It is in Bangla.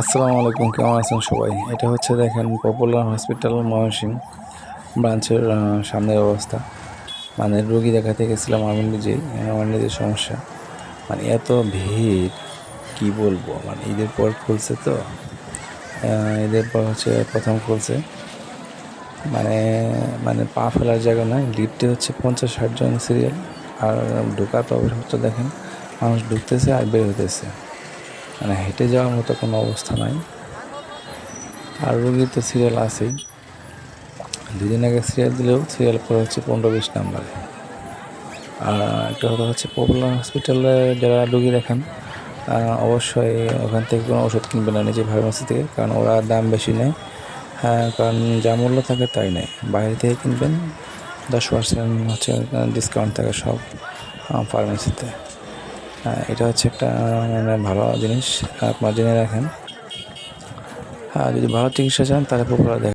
আসসালামু আলাইকুম, কেমন আছেন সবাই? এটা হচ্ছে দেখেন পপুলার হসপিটাল ময়মনসিং ব্রাঞ্চের সামনের অবস্থা। মানে রোগী দেখাতে গেছিলাম আমি নিজেই আমার নিজের সমস্যা। মানে এত ভিড়, কি বলব? মানে ঈদের পর খুলছে তো। ঈদের পর হচ্ছে প্রথম খুলছে। মানে মানে পা ফেলার জায়গা নয় লিফটে হচ্ছে পঞ্চাশ ষাট জন সিরিয়াল আর ঢোকার প্রবেশ হচ্ছে দেখেন, মানুষ ঢুকতেছে আর বের হতেছে মানে হেঁটে যাওয়ার মতো কোনো অবস্থা নাই। আর রুগীর তো সিরিয়াল আছেই। দুদিন আগে সিরিয়াল দিলেও সিরিয়াল পরে হচ্ছে পনেরো বিশ নাম্বারে। আর একটা কথা হচ্ছে পপুলার হসপিটালে যারা রুগী দেখেন অবশ্যই ওখান থেকে কোনো ওষুধ কিনবেন না নিজে ফার্মেসি থেকে, কারণ ওরা দাম বেশি নেয়। হ্যাঁ কারণ যা মূল্য থাকে তাই নেয়। বাইরে থেকে কিনবেন, দশ পার্সেন্ট হচ্ছে ডিসকাউন্ট থাকে সব ফার্মেসিতে এটা হচ্ছে একটা মানে ভালো জিনিস আপনার জেনে রাখেন। আর যদি ভালো চিকিৎসা চান, তাহলে পপুলার দেখেন।